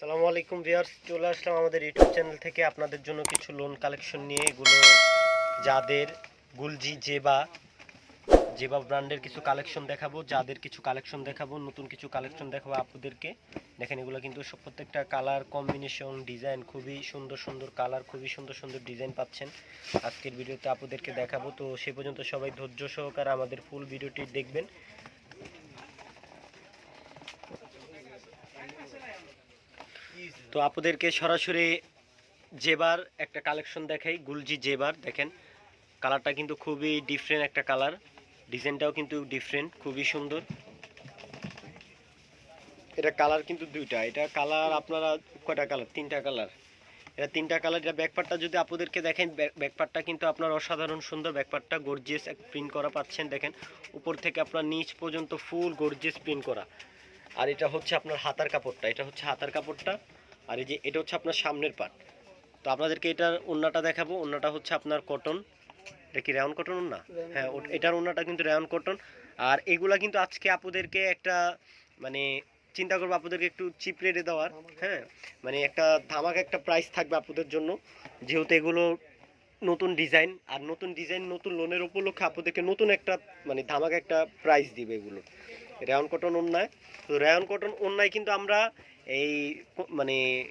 সালামু আলাইকুম ভিউয়ার্স, চলে আসলাম আমাদের ইউটিউব চ্যানেল থেকে আপনাদের জন্য কিছু লোন কালেকশন নিয়ে। এগুলো যাদের গুলজি জেবা জেবা ব্র্যান্ডের কিছু কালেকশন দেখাবো, যাদের কিছু কালেকশন দেখাবো, নতুন কিছু কালেকশন দেখাবো আপনাদেরকে। দেখেন, এগুলো কিন্তু সব প্রত্যেকটা কালার কম্বিনেশন ডিজাইন খুবই সুন্দর সুন্দর কালার খুবই সুন্দর সুন্দর ডিজাইন পাচ্ছেন। আজকের ভিডিওতে আপনাদেরকে দেখাবো। তো সে পর্যন্ত সবাই ধৈর্য সহকারে আমাদের ফুল ভিডিওটি দেখবেন। তো আপনাদেরকে সরাসরি জেবার একটা কালেকশন দেখাই, গুলজি জেবার, দেখেন। কালারটা কিন্তু খুবই ডিফারেন্ট একটা কালার। ডিজাইনটাও কিন্তু ডিফারেন্ট খুবই সুন্দর। এটা কালার কিন্তু দুইটা। এটা কালার আপনারা কয়টা কালার? তিনটা কালার। এটা তিনটা কালার। এটা ব্যাকপার্টটা যদি আপনাদেরকে দেখেন ব্যাকপার্টটা কিন্তু আপনার অসাধারণ সুন্দর ব্যাকপার্টটা গর্জিয়াস এক প্রিন্ট করা পাচ্ছেন, দেখেন। উপর থেকে আপনার নিচ পর্যন্ত ফুল গর্জিয়াস প্রিন্ট করা। আর এটা হচ্ছে আপনার হাতার কাপড়টা। এটা হচ্ছে হাতার কাপড়টা। আর এই যে এটা হচ্ছে আপনার সামনের পার্ট তো আপনাদেরকে এটার ওন্নাটা দেখাবো। ওন্নাটা হচ্ছে আপনার কটন। এটা কি রেয়ন কটন না হ্যাঁ এটার ওন্নাটা কিন্তু রেয়ন কটন। আর এগুলা কিন্তু আজকে আপুদেরকে একটা মানে চিন্তা করব আপনাদেরকে একটু চিপ রেটে দেওয়ার। হ্যাঁ মানে একটা ধামাক একটা প্রাইস থাকবে আপনাদের জন্য। যেহেতু এগুলো নতুন ডিজাইন, আর নতুন ডিজাইন, নতুন লোনের উপলক্ষে আপনাদেরকে নতুন একটা মানে ধামাক একটা প্রাইস দিবে এগুলো। রেয়ন কটন অন্যায়। তো রেয়ন কটন অন্যায় কিন্তু আমরা এই মানে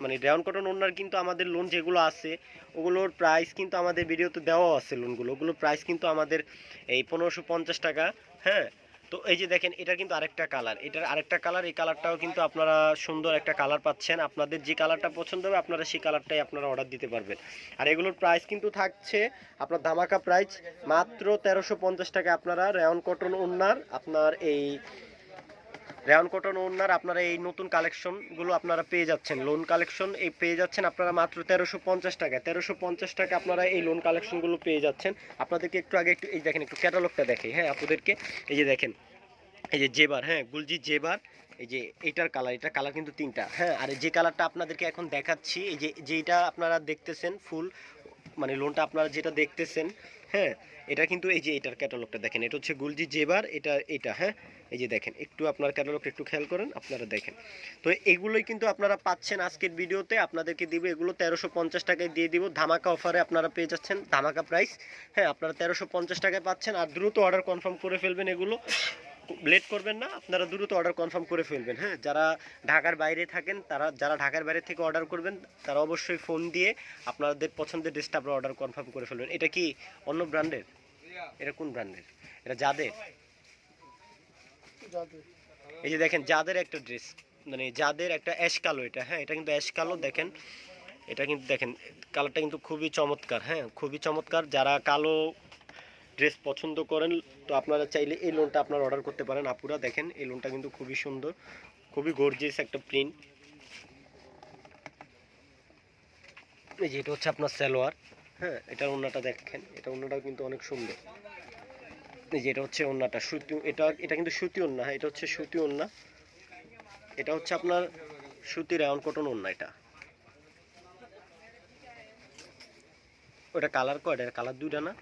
মানে রেয়ন কটন ওনার কিন্তু আমাদের লোন যেগুলো আছে, ওগুলোর প্রাইস কিন্তু আমাদের ভিডিওতে দেওয়াও আছে লোনগুলো ওগুলোর প্রাইস কিন্তু আমাদের এই পনেরোশো টাকা হ্যাঁ? তো এই যে দেখেন এটা কিন্তু আরেকটা কালার এটার আরেকটা কালার এই কালারটাও কিন্তু আপনারা সুন্দর একটা কালার পাচ্ছেন। আপনাদের যে কালারটা পছন্দ হবে, আপনারা সেই কালারটাই আপনারা অর্ডার দিতে পারবেন। আর এগুলোর প্রাইস কিন্তু থাকছে আপনার ধামাকা প্রাইস মাত্র তেরোশো টাকা আপনারা রেয়ন কটন ওনার আপনার এই রেয়ন কটন ওনার, আপনারা এই নতুন কালেকশনগুলো আপনারা পেয়ে যাচ্ছেন। লোন কালেকশন এই পেয়ে যাচ্ছেন আপনারা মাত্র তেরোশো পঞ্চাশ টাকা। তেরোশো পঞ্চাশ টাকা আপনারা এই লোন কালেকশনগুলো পেয়ে যাচ্ছেন। আপনাদেরকে একটু আগে একটু এই দেখেন, একটু ক্যাটালগটা দেখে। হ্যাঁ আপনাদেরকে এই যে দেখেন, এই যে জেবার হ্যাঁ গুলজি জেবার, এই যে এইটার কালার এটার কালার কিন্তু তিনটা। হ্যাঁ আর যে কালারটা আপনাদেরকে এখন দেখাচ্ছি, এই যে যেটা আপনারা দেখতেছেন ফুল মানে লোনটা আপনারা যেটা দেখতেছেন হ্যাঁ এটা কিন্তু এই যে এটার ক্যাটালগটা দেখেন। এটা হচ্ছে গুলজি জেবার, এটা এটা হ্যাঁ এই যে দেখেন, একটু আপনার ক্যাটালগটা একটু খেয়াল করেন, আপনারা দেখেন। তো এগুলোই কিন্তু আপনারা পাচ্ছেন আজকের ভিডিওতে, আপনাদেরকে দিব এগুলো তেরোশো পঞ্চাশ টাকায় দিয়ে দিব। ধামাকা অফারে আপনারা পেয়ে যাচ্ছেন, ধামাকা প্রাইস হ্যাঁ আপনারা তেরোশো পঞ্চাশ টাকায় পাচ্ছেন আর দ্রুত অর্ডার কনফার্ম করে ফেলবেন এগুলো। লেট করবেন না, আপনারা দ্রুত অর্ডার কনফার্ম করে ফেলবেন। হ্যাঁ যারা ঢাকার বাইরে থাকেন, তারা, যারা ঢাকার বাইরে থেকে অর্ডার করবেন, তারা অবশ্যই ফোন দিয়ে আপনাদের পছন্দের ড্রেসটা আপনারা অর্ডার কনফার্ম করে ফেলবেন। এটা কি অন্য ব্র্যান্ডের এটা কোন ব্র্যান্ডের এটা যাদের? এই যে দেখেন, যাদের একটা ড্রেস মানে যাদের একটা অ্যাশ কালো এটা হ্যাঁ এটা কিন্তু অ্যাশ কালো, দেখেন, এটা কিন্তু দেখেন কালারটা কিন্তু খুবই চমৎকার হ্যাঁ খুবই চমৎকার। যারা কালো ড্রেস পছন্দ করেন, তো আপনারা চাইলে এই লোনটা আপনারা অর্ডার করতে পারেন। আপুরা, দেখেন, এই লোনটা কিন্তু খুবই সুন্দর, খুবই গর্জিয়াস একটা প্রিন্ট এই যে এটা হচ্ছে আপনার সালোয়ার হ্যাঁ এটার ওন্নাটা দেখেন, এটা ওন্নাটাও কিন্তু অনেক সুন্দর। এই যে এটা হচ্ছে ওন্নাটা, সুতি, এটা এটা কিন্তু সুতি ওন্না হ্যাঁ এটা হচ্ছে সুতি ওন্না। এটা হচ্ছে আপনার সুতি রাউন্ড কটন ওন্না এটা। ওটা কালার কয়টা? কালার দুইটা না?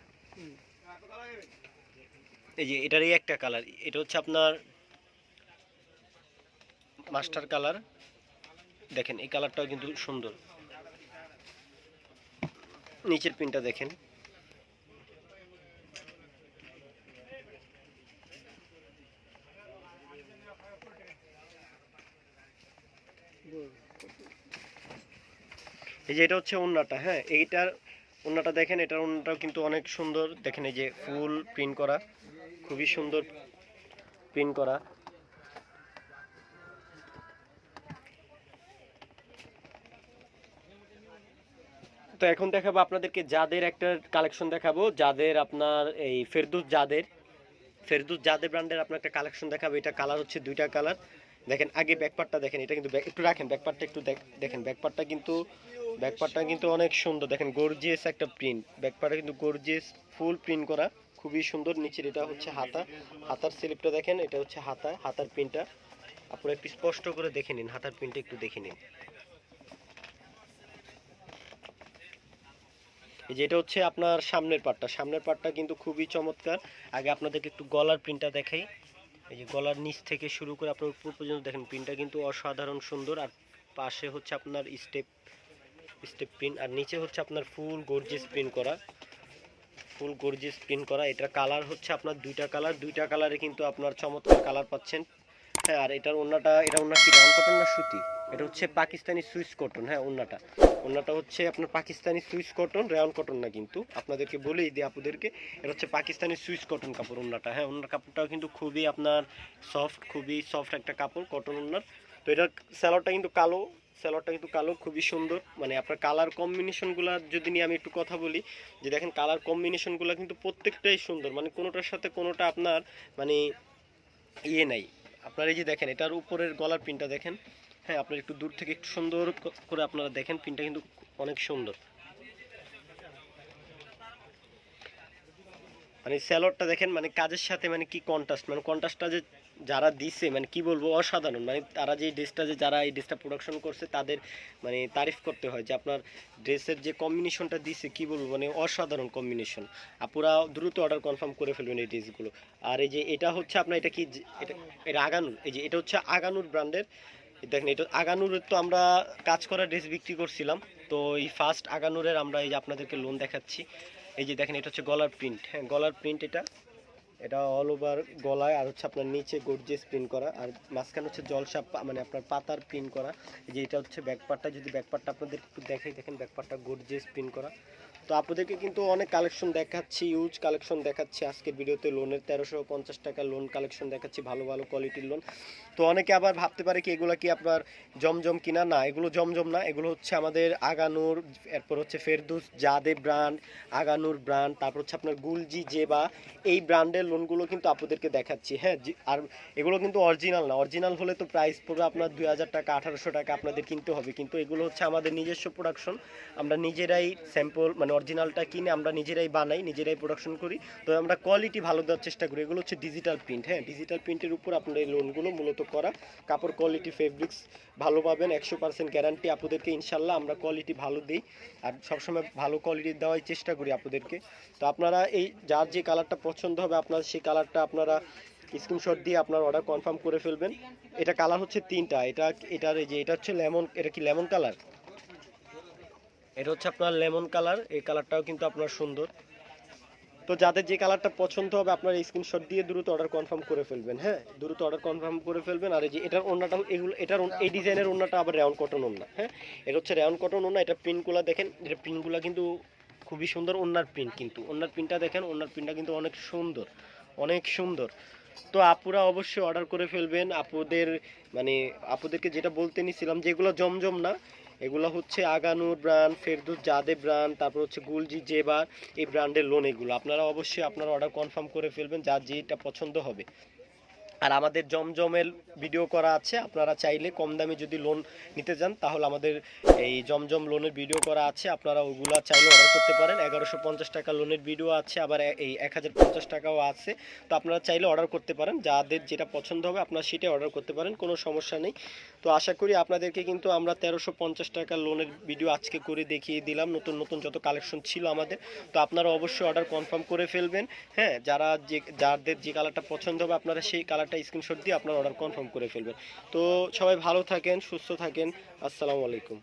এই যে এটারই একটা কালার, এটা হচ্ছে আপনার মাস্টার কালার। দেখেন, এই কালারটাও কিন্তু সুন্দর। নিচের পিনটা দেখেন। এই যে এটা হচ্ছে ওন্নাটা হ্যাঁ? এইটার ওন্নাটা দেখেন, এটার ওন্নাটাও কিন্তু অনেক সুন্দর। দেখেন এই যে ফুল প্রিন্ট করা, খুবই সুন্দর প্রিন্ট করা। তো এখন দেখাবো আপনাদেরকে যাদের একটা কালেকশন দেখাবো, যাদের আপনার এই ফেরদুস যাদের ফেরদুস যাদের ব্র্যান্ডের আপনার একটা কালেকশন দেখাবো, এটা কালার হচ্ছে দুইটা কালার দেখেন, আগে ব্যাকপার্টটা দেখেন, এটা কিন্তু একটু রাখেন ব্যাকপার্টটা একটু দেখ- দেখেন ব্যাকপার্টটা কিন্তু ব্যাকপার্টটা কিন্তু অনেক সুন্দর। দেখেন গর্জিয়াস একটা প্রিন্ট ব্যাকপার্টটা কিন্তু গর্জিয়াস ফুল প্রিন্ট করা। খুবই সুন্দর। নিচের এটা হচ্ছে হাতা। হাতার স্লিপটা দেখেন, এটা হচ্ছে হাতা, হাতার প্রিন্টটা আপনারা একটু স্পষ্ট করে দেখে নিন, হাতার প্রিন্টটা একটু দেখে নিন। এই যে এটা হচ্ছে আপনার সামনের পাটটা সামনের পাটটা কিন্তু খুবই চমৎকার। আগে আপনাদেরকে একটু গলার প্রিন্টটা দেখাই। এই যে গলার নিচ থেকে শুরু করে আপনার উপর পর্যন্ত দেখেন প্রিন্টটা কিন্তু অসাধারণ সুন্দর, আর পাশে হচ্ছে আপনার স্টেপ স্টেপ প্রিন্ট আর নিচে হচ্ছে আপনার ফুল গর্জেস প্রিন্ট করা, ফুল গর্জেস প্রিন্ট করা। এটা কালার হচ্ছে আপনার দুইটা কালার, দুইটা কালারে কিন্তু আপনার চমৎকার কালার পাচ্ছেন। হ্যাঁ আর এটার ওন্নাটা এটা ওন্না কি রাউন্ড কটন না সুতি? এটা হচ্ছে পাকিস্তানি সুইস কটন হ্যাঁ ওন্নাটা ওন্নাটা হচ্ছে আপনার Pakistani Swiss cotton rayon cotton না কিন্তু। আপনাদেরকে বলেই দিই আপুদেরকে, এটা হচ্ছে পাকিস্তানি সুইস কটন কাপড় ওন্নাটা হ্যাঁ ওন্নার কাপড়টাও কিন্তু খুবই আপনার সফট, খুবই সফট একটা কাপড়, কটন ওন্নার তো এটার স্যালোয়ারটা কিন্তু কালো স্যালোয়ারটা কিন্তু কালো, খুবই সুন্দর। মানে আপনার কালার কম্বিনেশনগুলো যদি নিয়ে আমি একটু কথা বলি, যে দেখেন কালার কম্বিনেশনগুলো কিন্তু প্রত্যেকটাই সুন্দর। মানে কোনোটার সাথে কোনোটা আপনার মানে ইয়ে নাই। আপনার এই যে দেখেন, এটার উপরের গলার পিনটা দেখেন। হ্যাঁ আপনার একটু দূর থেকে একটু সুন্দর করে আপনারা দেখেন, পিনটা কিন্তু অনেক সুন্দর। মানে স্যালোডটা দেখেন মানে কাজের সাথে মানে কি কন্ট্রাস্ট মানে কন্ট্রাস্টটা যে যারা দিছে মানে কি বলব, অসাধারণ। মানে তারা যে ড্রেসটা যে যারা এই ড্রেসটা প্রোডাকশন করছে, তাদের মানে তারিফ করতে হয় যে আপনার ড্রেসের যে কম্বিনেশনটা দিছে, কি বলব মানে অসাধারণ কম্বিনেশন আপুরা দ্রুত অর্ডার কনফার্ম করে ফেলবেন এই ড্রেসগুলো আর এই যে এটা হচ্ছে আপনার, এটা কি এটা এটা আগানুর, এই যে এটা হচ্ছে আগানুর ব্র্যান্ডের দেখেন, এটা আগানুরের তো আমরা কাজ করা ড্রেস বিক্রি করছিলাম, তো এই ফার্স্ট আগানুরের আমরা এই যে আপনাদেরকে লোন দেখাচ্ছি। এই যে দেখেন, এটা হচ্ছে গলার প্রিন্ট হ্যাঁ গলার প্রিন্ট এটা। এটা অল ওভার গলায় আর হচ্ছে আপনার নিচে গর্জেস প্রিন্ট করা আর মাঝখানে হচ্ছে জলসাপ মানে আপনার পাতার প্রিন্ট করা। যে এটা হচ্ছে ব্যাকপারটা যদি ব্যাকপারটা আপনাদের একটু দেখাই, দেখেন ব্যাকপারটা গর্জেস প্রিন্ট করা। তো আপনাদেরকে কিন্তু অনেক কালেকশন দেখাচ্ছি ইউজ কালেকশন দেখাচ্ছি আজকের ভিডিওতে। লোনের তেরোশো পঞ্চাশ টাকা লোন কালেকশন দেখাচ্ছি, ভালো ভালো কোয়ালিটির লোন তো অনেকে আবার ভাবতে পারে কি, এগুলো কি আপনার জমজম কিনা? না, এগুলো জমজম না, এগুলো হচ্ছে আমাদের আগানুর, এরপর হচ্ছে ফেরদুস জাদে ব্র্যান্ড আগানুর ব্র্যান্ড তারপর হচ্ছে আপনার গুলজি জেবা। এই ব্র্যান্ডের লোনগুলো কিন্তু আপনাদেরকে দেখাচ্ছি হ্যাঁ আর এগুলো কিন্তু অরিজিনাল না। অরিজিনাল হলে তো প্রাইস পড়বে আপনার দুই হাজার টাকা, আঠারোশো টাকা আপনাদের কিনতে হবে। কিন্তু এগুলো হচ্ছে আমাদের নিজস্ব প্রোডাকশন আমরা নিজেরাই স্যাম্পল মানে অরিজিনালটা কিনে আমরা নিজেরাই বানাই, নিজেরাই প্রোডাকশন করি। তো আমরা কোয়ালিটি ভালো দেওয়ার চেষ্টা করি। এগুলো হচ্ছে ডিজিটাল প্রিন্ট হ্যাঁ? ডিজিটাল প্রিন্টের উপর আপনার এই লোনগুলো মূলত করা। কাপড় কোয়ালিটি ফেব্রিক্স ভালো পাবেন, একশো পার্সেন্ট গ্যারান্টি আপনাদেরকে ইনশাল্লাহ আমরা কোয়ালিটি ভালো দিই। আর সবসময় ভালো কোয়ালিটি দেওয়ার চেষ্টা করি আপনাদেরকে। তো আপনারা এই, যার যে কালারটা পছন্দ হবে, আপনার সেই কালারটা আপনারা স্ক্রিনশট দিয়ে আপনার অর্ডার কনফার্ম করে ফেলবেন। এটা কালার হচ্ছে তিনটা। এটা, এটার এই যে, এটা হচ্ছে লেমন এটা কি লেমন কালার এটা হচ্ছে আপনার লেমন কালার, এই কালারটাও কিন্তু আপনার সুন্দর। তো যাদের যে কালারটা পছন্দ হবে, আপনার স্ক্রিনশট দিয়ে দ্রুত অর্ডার কনফার্ম করে ফেলবেন হ্যাঁ? দ্রুত অর্ডার কনফার্ম করে ফেলবেন। আর এই যে এটার ওন্নাটা এগুলো, এটার এই ডিজাইনের ওন্নাটা আবার রেয়ন কটন ওন্না হ্যাঁ? এটা হচ্ছে রেয়ন কটন ওন্না এটা প্রিন্টগুলো দেখেন এটা প্রিন্টগুলো কিন্তু খুবই সুন্দর ওন্নার প্রিন্ট কিন্তু। ওন্নার প্রিন্টটা দেখেন ওন্নার প্রিন্টটা কিন্তু অনেক সুন্দর অনেক সুন্দর। তো আপুরা অবশ্যই অর্ডার করে ফেলবেন, আপুদের মানে আপুদেরকে যেটা বলতে নিছিলাম যে এগুলো জমজম না এগুলো হচ্ছে আগানুর ব্র্যান্ড ফেরদুস জাদে ব্র্যান্ড তারপর হচ্ছে গুলজি জেবার, এই ব্র্যান্ডের লোন এগুলো। আপনারা অবশ্যই আপনারা অর্ডার কনফার্ম করে ফেলবেন যার যেটা পছন্দ হবে। আর আমাদের জমজমের ভিডিও করা আছে, আপনারা চাইলে কম দামে যদি লোন নিতে চান, তাহলে আমাদের এই জমজম লোনের ভিডিও করা আছে। আপনারা ওগুলা চাইলে অর্ডার করতে পারেন। এগারোশো পঞ্চাশ টাকা লোনের ভিডিও আছে, আবার এই এক হাজার পঞ্চাশ টাকাও আছে। তো আপনারা চাইলে অর্ডার করতে পারেন। যাদের যেটা পছন্দ হবে, আপনারা সেটা অর্ডার করতে পারেন। কোনো সমস্যা নেই। তো আশা করি আপনাদেরকে কিন্তু আমরা তেরোশো পঞ্চাশ টাকা লোনের ভিডিও আজকে করে দেখিয়ে দিলাম। নতুন নতুন যত কালেকশন ছিল আমাদের। তো আপনারা অবশ্যই অর্ডার কনফার্ম করে ফেলবেন। হ্যাঁ যারা যে, যাদের যে কালারটা পছন্দ হবে, আপনারা সেই কালারটা স্ক্রিনশট দিয়ে আপনারা অর্ডার কনফার্ম করে ফেলবেন। তো সবাই ভালো থাকেন, সুস্থ থাকেন। আসসালামু আলাইকুম।